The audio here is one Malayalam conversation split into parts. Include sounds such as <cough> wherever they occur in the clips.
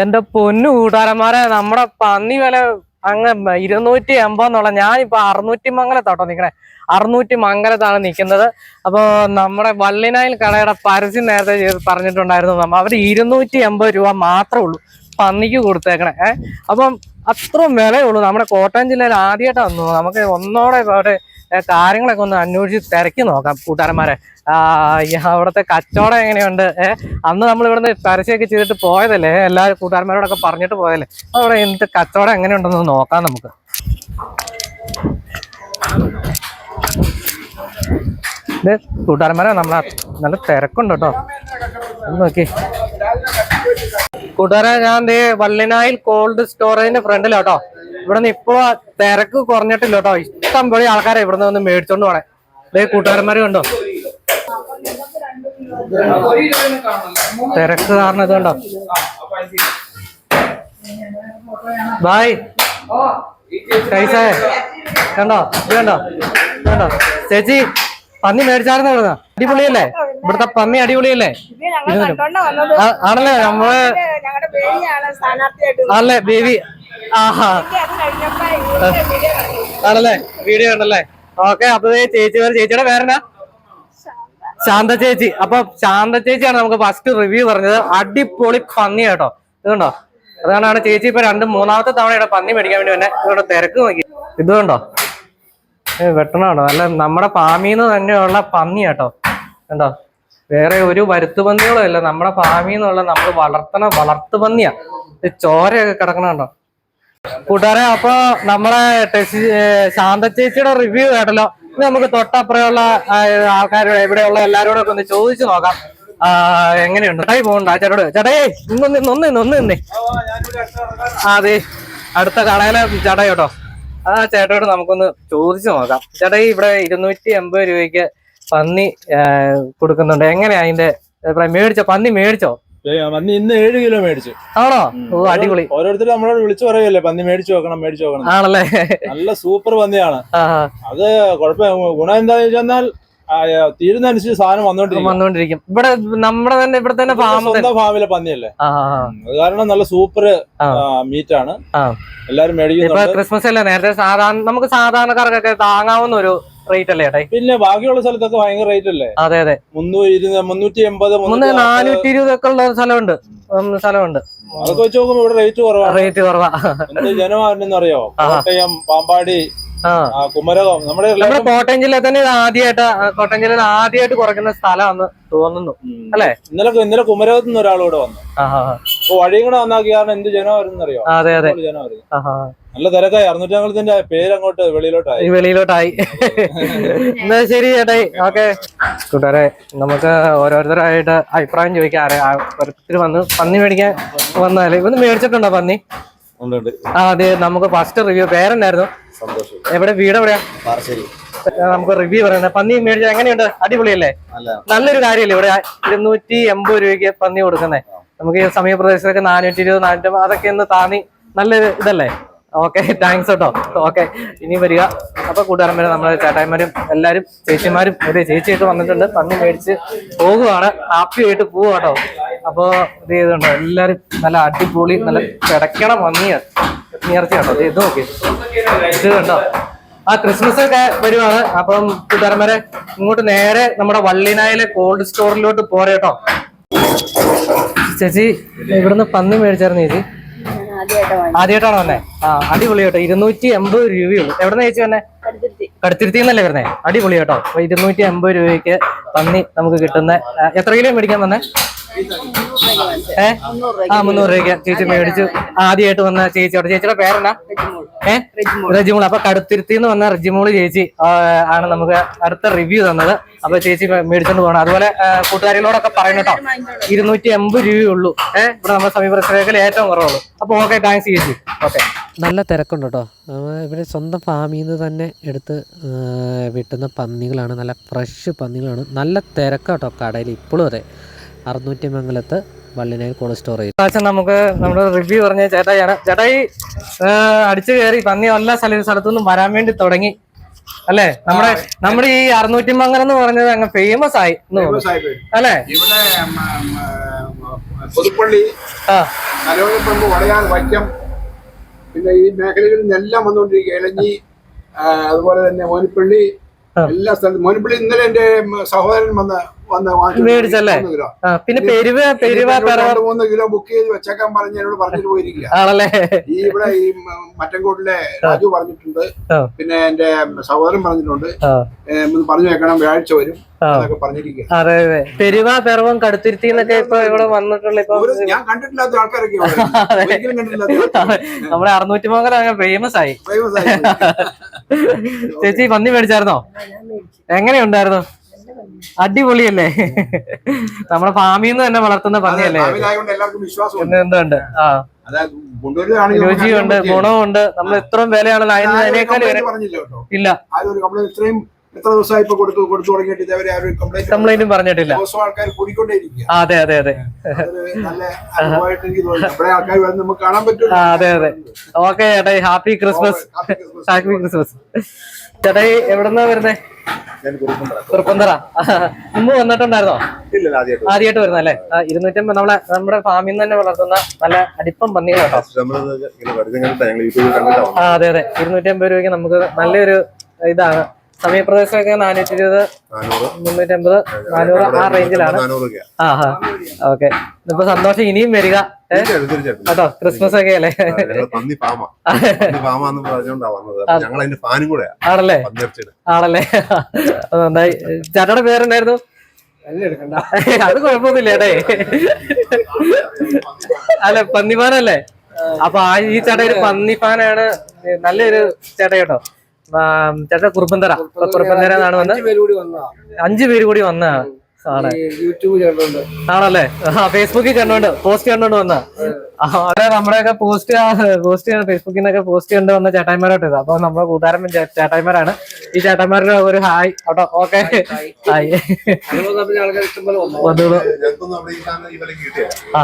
എന്റെ പൊന്നു കൂട്ടുകാരന്മാരെ നമ്മുടെ പന്നി വില അങ്ങ് ഇരുന്നൂറ്റി എൺപതെന്നുള്ള ഞാനിപ്പോ അറുന്നൂറ്റി മംഗലത്താട്ടോ നിക്കണേ. അറുന്നൂറ്റി മംഗലത്താണ് നിൽക്കുന്നത് അപ്പോ നമ്മുടെ വള്ളിനായിൽ കടയുടെ പരസ്യം നേരത്തെ ചെയ്ത് പറഞ്ഞിട്ടുണ്ടായിരുന്നു നമ്മ അവർ ഇരുന്നൂറ്റി എൺപത് രൂപ മാത്രമേ ഉള്ളൂ പന്നിക്ക് കൊടുത്തേക്കണേ. ഏഹ് അപ്പം അത്രയും വിലയുള്ളൂ നമ്മുടെ കോട്ടയം ജില്ലയിൽ ആദ്യമായിട്ടാണ് നമുക്ക് ഒന്നോടെ ഏഹ് കാര്യങ്ങളൊക്കെ ഒന്ന് അന്വേഷിച്ച് തിരക്കി നോക്കാം കൂട്ടുകാരന്മാരെ. അവിടുത്തെ കച്ചവടം എങ്ങനെയുണ്ട്? അന്ന് നമ്മൾ ഇവിടുന്ന് പരസ്യമൊക്കെ ചെയ്തിട്ട് പോയതല്ലേ? എല്ലാ കൂട്ടുകാരന്മാരോടൊക്കെ പറഞ്ഞിട്ട് പോയതല്ലേ? അവിടെ എന്ത് കച്ചവടം എങ്ങനെയുണ്ടെന്ന് നോക്കാം നമുക്ക്. കൂട്ടുകാരന്മാരെ നമ്മളെ നല്ല തിരക്കുണ്ട് കേട്ടോ. നോക്കി. കൂട്ടുകാരെ ഞാൻ ദേ വള്ളിനായിൽ കോൾഡ് സ്റ്റോറേജിന്റെ ഫ്രണ്ടിലാട്ടോ ഇവിടെ നിന്ന് ഇപ്പോ തിരക്ക് കുറഞ്ഞിട്ടില്ല കേട്ടോ. ഇഷ്ടം പോലെ ആൾക്കാരെ ഇവിടെ നിന്ന് വന്ന് മേടിച്ചോണ്ട് പോണേ. കൂട്ടുകാരന്മാരെ കൂട്ടുകാരന്മാര് കണ്ടോ? തിരക്ക് കാരണം ഇത് കണ്ടോ ബായ്. കൈസേ കണ്ടോ? ഇത് കണ്ടോ? കണ്ടോ? ചേച്ചി പന്നി മേടിച്ചായിരുന്നു ഇവിടുന്ന്. അടിപൊളിയല്ലേ? ഇവിടുത്തെ പന്നി അടിപൊളിയല്ലേ? ഇത് ആണല്ലേ? നമ്മൾ ആണല്ലേ? ബേബി. ആണല്ലേ? വീഡിയോ ഉണ്ടല്ലേ ഓക്കെ അപ്പൊ ചേച്ചി ചേച്ചിയുടെ പേരെന്നാ? ശാന്ത ചേച്ചി. അപ്പൊ ശാന്ത ചേച്ചിയാണ് നമുക്ക് ഫസ്റ്റ് റിവ്യൂ പറഞ്ഞത്. അടിപൊളി പന്നി കേട്ടോ. ഇതുണ്ടോ? അതാണ് ചേച്ചി ഇപ്പൊ രണ്ടും മൂന്നാമത്തെ തവണയുടെ പന്നി മേടിക്കാൻ വേണ്ടി തന്നെ ഇവിടെ തിരക്ക് നോക്കി. ഇതുകൊണ്ടോ കണ്ടോ വെട്ടണുണ്ടോ നല്ല നമ്മുടെ ഫാമിന്ന് തന്നെയുള്ള പന്നി കേട്ടോ. കണ്ടോ? വേറെ ഒരു വരുത്തുപന്നികളും ഇല്ല. നമ്മുടെ ഫാമിൽ നിന്നുള്ള നമ്മൾ വളർത്തണ വളർത്തു പന്നിയാ. ഇത് ചോരയൊക്കെ കിടക്കണുണ്ടോ കൂട്ടുകാരെ അപ്പൊ നമ്മളെ ശാന്ത ചേച്ചിയുടെ റിവ്യൂ കേട്ടല്ലോ. ഇനി നമുക്ക് തൊട്ടപ്പുറമുള്ള ആൾക്കാരോട് എവിടെയുള്ള എല്ലാരോടും ഒക്കെ ഒന്ന് ചോദിച്ചു നോക്കാം. എങ്ങനെയുണ്ട്? ചേട്ടായി പോകണ്ട ചേട്ടോട് ചേട്ടയെ ഇന്നൊന്ന് ഒന്ന് നിന്നേ ആ അതെ അടുത്ത കടയിലെ ചേട്ടായി കേട്ടോ. ആ ചേട്ടോട് നമുക്കൊന്ന് ചോദിച്ചു നോക്കാം. ചേട്ടായി ഇവിടെ ഇരുന്നൂറ്റി എൺപത് രൂപയ്ക്ക് പന്നി കൊടുക്കുന്നുണ്ട്. എങ്ങനെയാ അതിന്റെ? മേടിച്ചോ? പന്നി മേടിച്ചോ? പന്നി ഇന്ന് ഏഴ് കിലോ മേടിച്ചു. ആണോ? ഓ അടിപൊളി. ഓരോരുത്തർ നമ്മളോട് വിളിച്ചു പറയല്ലേ പന്നി മേടിച്ചു നോക്കണം മേടിച്ചു നോക്കണം ആണല്ലേ? നല്ല സൂപ്പർ പന്നിയാണ്. അത് കുഴപ്പ ഗുണം എന്താന്ന് വെച്ചാൽ തീരുന്നനുസരിച്ച് സാധനം വന്നോണ്ടിരിക്കും. വന്നോണ്ടിരിക്കും. ഇവിടെ നമ്മുടെ തന്നെ ഇവിടെ തന്നെ സ്വന്തം ഫാമിലെ പന്നിയല്ലേ. അത് കാരണം നല്ല സൂപ്പർ മീറ്റ് ആണ്. എല്ലാരും മേടിക്കും ക്രിസ്മസ് അല്ലേ? നേരത്തെ സാധാരണ നമുക്ക് സാധാരണക്കാർക്കൊക്കെ താങ്ങാവുന്ന ഒരു റേറ്റ് അല്ലേ ഏട്ടായി? പിന്നെ ബാക്കിയുള്ള സ്ഥലത്തൊക്കെ ഭയങ്കര റേറ്റ് അല്ലേ? അതെ അതെ. മുന്നൂറ്റി എൺപത്. നാനൂറ്റി ഇരുപതൊക്കെ ഉള്ള സ്ഥലമുണ്ട്. സ്ഥലമുണ്ട്. അതൊക്കെ വെച്ച് നോക്കുമ്പോ ഇവിടെ റേറ്റ് കുറവാ. റേറ്റ് കുറവാ. ജനമാണെന്ന് അറിയോ <laughs> കോട്ടയം പാമ്പാടി കുമരകം നമ്മുടെ നമ്മുടെ കോട്ടയം ജില്ലയിൽ തന്നെ ആദ്യമായിട്ട് കോട്ടയം ജില്ലയിൽ ആദ്യമായിട്ട് കുറയ്ക്കുന്ന സ്ഥലമാണെന്ന് തോന്നുന്നു. അല്ലെ? ഇന്നലെ ഇന്നലെ കുമരകത്ത് നിന്ന് ഒരാളൂടെ വന്നു. അപ്പൊ വഴിയും കൂടെ വന്നാക്കി കാരണം എന്ത് ജനമായിരുന്നു അറിയോ അതെ. അതെ ജനമായിരുന്നു. നല്ല തിരക്കായി. അറുന്നൂറ്റമ്പലത്തിന്റെ പേരങ്ങോട്ട് വെളിയിലോട്ടായി. ഈ വെളിയിലോട്ടായി. എന്നാ ശരി ചേട്ടായി ഓക്കെ. കൂട്ടുകാരെ നമുക്ക് ഓരോരുത്തരായിട്ട് അഭിപ്രായം ചോദിക്കാം. ആരെ- ആ, ഓരോരുത്തർ വന്ന് പന്നി മേടിക്കാൻ വന്നാൽ. ഇവന്ന് മേടിച്ചിട്ടുണ്ടോ പന്നി? ആ അതെ നമുക്ക് ഫസ്റ്റ് റിവ്യൂ പേരെന്നായിരുന്നു? എവിടെ? വീട് എവിടെയാ? നമുക്ക് റിവ്യൂ പറയുന്നത് പന്നി മേടിച്ച എങ്ങനെയുണ്ട്? അടിപൊളിയല്ലേ? നല്ല. നല്ലൊരു കാര്യമല്ലേ ഇവിടെ? ഇരുന്നൂറ്റി എൺപത് രൂപയ്ക്ക് പന്നി കൊടുക്കുന്നത് നമുക്ക് ഈ സമീപപ്രദേശത്തൊക്കെ നാനൂറ്റി ഇരുപത് നാനൂറ്റി അതൊക്കെ ഒന്ന് താന്നി. നല്ലൊരു ഇതല്ലേ? ഓക്കെ താങ്ക്സ് കേട്ടോ. ഓക്കെ ഇനി വരിക. അപ്പൊ കൂട്ടുകാരൻ വരെ നമ്മുടെ ചേട്ടായിമാരും എല്ലാരും ചേച്ചിമാരും ഒരു ചേച്ചിയൊക്കെ വന്നിട്ടുണ്ട്. പന്നി മേടിച്ച് പോകുവാണ്. ഹാപ്പി ആയിട്ട് പോവുക കേട്ടോ. അപ്പൊ ഇത് ചെയ്തുണ്ടോ എല്ലാരും നല്ല അടിപൊളി നല്ല കിടക്കണ ഭംഗിയ. നേർച്ച കേട്ടോ ഇത് നോക്കി. ഇത് കണ്ടോ? ആ ക്രിസ്മസ് ഒക്കെ വരുവാണ്. അപ്പം കൂട്ടുകാരന്മാരെ ഇങ്ങോട്ട് നേരെ നമ്മുടെ വള്ളിനായിലെ കോൾഡ് സ്റ്റോറിലോട്ട് പോരെ കേട്ടോ. ചേച്ചി ഇവിടുന്ന് പന്നി മേടിച്ചായിരുന്നു ചേച്ചി. ആദ്യമായിട്ടാണോ വന്നേ? ആ അടിപൊളി കേട്ടോ. ഇരുന്നൂറ്റി എൺപത് രൂപയുള്ളൂ എവിടെ ചേച്ചി വന്നേ? കടുത്തുരുത്തി. എന്നല്ലേ വരുന്നേ? അടിപൊളി കേട്ടോ. അപ്പൊ ഇരുന്നൂറ്റി എൺപത് രൂപയ്ക്ക് പന്നി നമുക്ക് കിട്ടുന്ന എത്ര കിലോ മേടിക്കാൻ വന്നേ? ഏ? ആ മുന്നൂറ് രൂപയ്ക്ക് ചേച്ചി മേടിച്ചു. ആദ്യമായിട്ട് വന്ന ചേച്ചിയോട്. ചേച്ചിയുടെ പേരെന്നാ? ഏ? റജിമോൾ. അപ്പൊ കടുത്തിരുത്തി എന്ന് വന്ന റജിമോൾ ചേച്ചി ആണ് നമുക്ക് അടുത്ത റിവ്യൂ തന്നത്. അപ്പൊ ചേച്ചി മേടിച്ചോണ്ട് പോകണം. അതുപോലെ കൂട്ടുകാരികളോടൊക്കെ പറയണം കേട്ടോ. ഇരുന്നൂറ്റി എൺപത് രൂപയുള്ളൂ ഏഹ് ഇവിടെ നമ്മുടെ സമീപപ്രദേശത്തിൽ ഏറ്റവും കുറവുള്ളൂ. അപ്പൊ ഓക്കെ താങ്ക്സ് ചേച്ചി. ഓക്കെ നല്ല തിരക്കുണ്ട് കേട്ടോ. ഇവർ സ്വന്തം ഫാമിൽ നിന്ന് തന്നെ എടുത്ത് വിട്ടുന്ന പന്നികളാണ്. നല്ല ഫ്രഷ് പന്നികളാണ്. നല്ല തിരക്കാട്ടോ കടയിൽ. ഇപ്പോഴും അതെ. അറുന്നൂറ്റി മംഗലത്ത് വള്ളിനായി കോൾഡ് സ്റ്റോറേജ് പ്രാവശ്യം നമുക്ക് നമ്മുടെ റിവ്യൂ പറഞ്ഞ ചേട്ടായിയാണ്. ചേട്ടായി അടിച്ചു കയറി പന്നി എല്ലാ സ്ഥല സ്ഥലത്തുനിന്നും വരാൻ വേണ്ടി തുടങ്ങി. അല്ലേ? നമ്മുടെ നമ്മുടെ ഈ അറുന്നൂറ്റി മംഗലം എന്ന് പറഞ്ഞത് അങ്ങ് ഫേമസ് ആയി അല്ലേ? പുതുപ്പള്ളി ആ. കലോലപ്പറമ്പ് വടയാർ വൈക്കം പിന്നെ ഈ മേഖലകളിൽ നിന്നെല്ലാം വന്നുകൊണ്ടിരിക്കുക ഇളഞ്ഞി അതുപോലെ തന്നെ മോനിപ്പള്ളി. എല്ലാ സ്ഥലത്തും. മോനിപ്പള്ളി ഇന്നലെ എന്റെ സഹോദരൻ വന്ന് വന്ന് മേടിച്ചല്ലേ? പിന്നെ പെരുവ പെരുവ രണ്ട് മൂന്ന് കിലോ ബുക്ക് ചെയ്ത് വെച്ചേക്കാൻ പറഞ്ഞ് എന്നോട് പറഞ്ഞിട്ട് പോയിരിക്കുക. ആണല്ലേ? ഈ ഇവിടെ ഈ മറ്റൻകോട്ടിലെ രാജു പറഞ്ഞിട്ടുണ്ട്. പിന്നെ എന്റെ സഹോദരൻ പറഞ്ഞിട്ടുണ്ട്. പറഞ്ഞു വെക്കണം. വ്യാഴാഴ്ച വരും. അതെ അതെ. പെരുവ പെറവം കടുത്തിരുത്തി എന്നൊക്കെ ഇപ്പൊ ഇവിടെ വന്നിട്ടുള്ള ഇപ്പൊ ഞാൻ കണ്ടിട്ടില്ലാത്ത ആൾക്കാരൊക്കെ. നമ്മുടെ അറുന്നൂറ്റി അങ്ങനെ ഫേമസ് ആയി. ഫേമസ് ആയി. ചേച്ചി പന്നി മേടിച്ചായിരുന്നോ? എങ്ങനെയുണ്ടായിരുന്നു? അടിപൊളിയല്ലേ? നമ്മുടെ ഫാമിൽ നിന്ന് തന്നെ വളർത്തുന്ന പന്നിയല്ലേ? എന്തുണ്ട്? ആ. രുചിയുണ്ട് ഗുണവും ഉണ്ട് ഗുണമുണ്ട് നമ്മൾ ഇത്രയും ഒരു അതിനേക്കാൾ ഇല്ല. എത്ര ദിവസമായി ഇപ്പൊ കൊടുത്തു കൊടുത്തു തുടങ്ങിയിട്ട് ഇതേവരെ ആരും കംപ്ലൈന്റ് കംപ്ലൈന്റും പറഞ്ഞിട്ടില്ല. ദിവസം ആൾക്കാർ കൂടിക്കൊണ്ടേയിരിക്കുക. അതെ അതെ അതെ. നല്ല അനുഭവമായിട്ട് എനിക്ക് തോന്നി. നമ്മുടെ ആൾക്കാർ വരുന്ന നമുക്ക് കാണാൻ പറ്റും അതെ അതെ. ഓക്കെ ചേട്ടാ ഹാപ്പി ക്രിസ്മസ്. Happy Christmas. ചേട്ടായി എവിടെന്നാ വരുന്നേ? കുറുപ്പന്തറ മുമ്പ് വന്നിട്ടുണ്ടായിരുന്നോ? ആദ്യമായിട്ട് വരുന്ന അല്ലേ ഇരുന്നൂറ്റമ്പത് നമ്മളെ നമ്മുടെ ഫാമിൽ നിന്ന് തന്നെ വളർത്തുന്ന നല്ല അടിപ്പം പന്നികളാട്ടോ അതെ അതെ. ഇരുന്നൂറ്റമ്പത് രൂപയ്ക്ക് നമുക്ക് നല്ലൊരു ഇതാണ്. സമയപ്രദേശമൊക്കെ നാനൂറ്റി ഇരുപത് മുന്നൂറ്റി അമ്പത് നാനൂറ് ആ റേഞ്ചിലാണ്. ആ ഹാ ഓക്കെ. ഇപ്പൊ സന്തോഷം ഇനിയും വരിക. കേട്ടോ ക്രിസ്മസ് ഒക്കെ അല്ലേ? ആണല്ലേ? ആണല്ലേ? നന്നായി. ചേട്ടയുടെ പേരുണ്ടായിരുന്നു അത് കുഴപ്പമൊന്നുമില്ല ഏട്ടേ അല്ല പന്നിപ്പാനല്ലേ അപ്പൊ ആ ഈ ചേട്ടൻ ഒരു പന്നിപ്പാനാണ് നല്ലൊരു ചേട്ട കേട്ടോ. ആ, ചേട്ടൻ കുറുപ്പന്തറ. കുറുപ്പന്തര എന്നാണ് വന്ന് അഞ്ചു പേര് കൂടി വന്നതാണ് യൂട്യൂബ് ആണല്ലേ? ഫേസ്ബുക്കിൽ കണ്ടോണ്ട് പോസ്റ്റ് കണ്ടോണ്ട് വന്ന. അവിടെ നമ്മുടെയൊക്കെ പോസ്റ്റ് പോസ്റ്റ് ഫേസ്ബുക്കിൽ നിന്നൊക്കെ പോസ്റ്റ് കണ്ട് വന്ന ചേട്ടായിമാരോട്ട് ഇത്. അപ്പൊ നമ്മുടെ കൂട്ടുകാരൻ ചേട്ടായിമാരാണ്. ഈ ചേട്ടായിമാരുടെ ഒരു ഹായ്. കേട്ടോ ഓക്കെ. ഹായ് ആ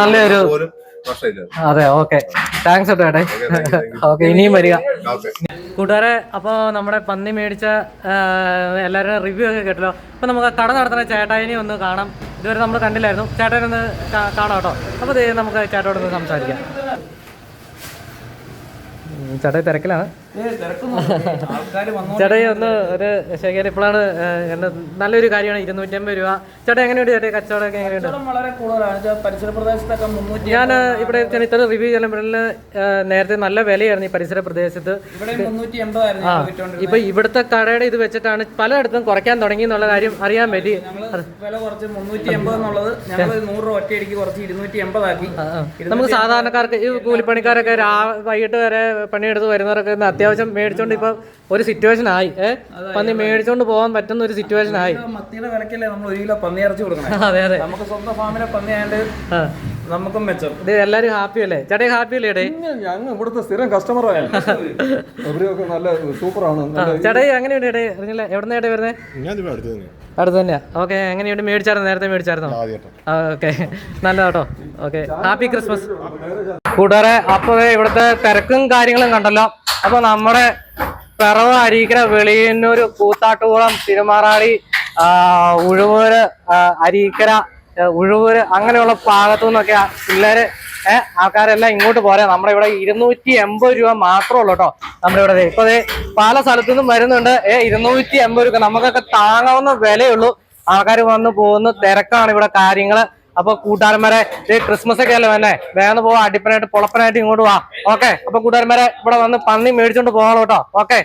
നല്ലൊരു- അതെ ഓക്കെ. താങ്ക്സ് കേട്ടോ <laughs> ഓക്കെ ഇനിയും വരിക. ഓക്കെ കൂട്ടുകാരെ അപ്പോൾ നമ്മുടെ പന്നി മേടിച്ച എല്ലാവരും റിവ്യൂ ഒക്കെ കേട്ടല്ലോ. അപ്പോൾ നമുക്ക് കട നടത്തുന്ന ചേട്ടായിനെ ഒന്ന് കാണാം. ഇതുവരെ നമ്മൾ കണ്ടില്ലായിരുന്നു. ചേട്ടായി ഒന്ന് കാണാം കേട്ടോ. അപ്പോൾ നമുക്ക് ചേട്ടനോടൊന്ന് സംസാരിക്കാം. ചേട്ടായി തിരക്കിലാണ്. ചേട്ടായി ഒന്ന് ഒരു ശേഖരം ഇപ്പോഴാണ് നല്ലൊരു കാര്യമാണ് ഇരുന്നൂറ്റമ്പത് രൂപ. ചേട്ടാ എങ്ങനെയുണ്ട് ചേട്ടാ കച്ചവടമൊക്കെ എങ്ങനെയുണ്ട്? ഞാൻ ഇവിടെ ഇത്ര റിവ്യൂ ചെയ്യുമ്പോഴിൽ നേരത്തെ നല്ല വിലയായിരുന്നു ഈ പരിസര പ്രദേശത്ത്. ഇപ്പൊ ഇവിടുത്തെ കടയുടെ ഇത് വെച്ചിട്ടാണ് പലയിടത്തും കുറയ്ക്കാൻ തുടങ്ങി എന്നുള്ള കാര്യം അറിയാൻ പറ്റി. നമുക്ക് സാധാരണക്കാർക്ക് ഈ കൂലിപ്പണിക്കാരൊക്കെ വൈകിട്ട് വരെ പണിയെടുത്ത് വരുന്നവരൊക്കെ അത്യാവശ്യം മേടിച്ചോണ്ട് ഇപ്പൊ ഒരു സിറ്റുവേഷൻ ആയി. ഏഹ് പന്നി മേടിച്ചോണ്ട് പോകാൻ പറ്റുന്ന ഒരു സിറ്റുവേഷൻ ആയി. മത്തിയുടെ വിലക്കല്ലേ നമ്മൾ ഒരു കിലോ പന്നി ഇറച്ചി കൊടുക്കണം? <laughs> അതെ അതെ. നമുക്ക് സ്വന്തം ഫാമിലെ പന്നി ആയതുകൊണ്ട്. നമുക്കും മെച്ചം. ഇത് എല്ലാരും ഹാപ്പി അല്ലേ? ചേട്ടൻ ഹാപ്പി അല്ലേ ഞങ്ങൾ ഇവിടുത്തെ സ്ഥിരം കസ്റ്റമറാണ് അവരൊക്കെ നല്ല ചേട്ടേ എങ്ങനെയുണ്ട് ചേട്ടേ അറിഞ്ഞില്ല? എവിടെ ചേട്ടേ വരുന്നത് ഞാൻ ഇവിടെ അടുത്ത് തന്നെ അടുത്ത് തന്നെയാ. ഓക്കെ എങ്ങനെയുണ്ട്? മേടിച്ചായിരുന്നു? നേരത്തെ മേടിച്ചായിരുന്നോ? ഓക്കെ. നല്ലതാട്ടോ. ഓക്കെ. ഹാപ്പി ക്രിസ്മസ് കൂട്ടുകാരെ അപ്പൊ ഇവിടുത്തെ തിരക്കും കാര്യങ്ങളും കണ്ടല്ലോ. അപ്പൊ നമ്മുടെ പിറവ അരീക്കര വെളിയന്നൂർ കൂത്താട്ടുകുളം തിരുമാറാടി ഉഴുവൂര് അരീക്കര ഉഴുവൂര് അങ്ങനെയുള്ള ഭാഗത്തു നിന്നൊക്കെ പിള്ളേര് ഏഹ് ആൾക്കാരെല്ലാം ഇങ്ങോട്ട് പോരാ. നമ്മുടെ ഇവിടെ ഇരുന്നൂറ്റി എൺപത് രൂപ മാത്രമേ ഉള്ളൂ കേട്ടോ നമ്മുടെ ഇവിടെ ഇപ്പൊ പല സ്ഥലത്തു നിന്നും വരുന്നുണ്ട്. ഏ ഇരുന്നൂറ്റി എൺപത് രൂപ. നമുക്കൊക്കെ താങ്ങാവുന്ന വിലയുള്ളൂ ആൾക്കാർ വന്നു പോകുന്ന. തിരക്കാണ് ഇവിടെ കാര്യങ്ങൾ. അപ്പൊ കൂട്ടുകാരന്മാരെ ഈ ക്രിസ്മസ് ഒക്കെ അല്ലേ തന്നെ വേഗം പോവാ അടിപ്പനായിട്ട് പൊളപ്പനായിട്ട് ഇങ്ങോട്ട് പോവാ ഓക്കെ അപ്പൊ കൂട്ടുകാരന്മാരെ ഇവിടെ വന്ന് പന്നി മേടിച്ചോണ്ട് പോകണം കേട്ടോ. ഓക്കെ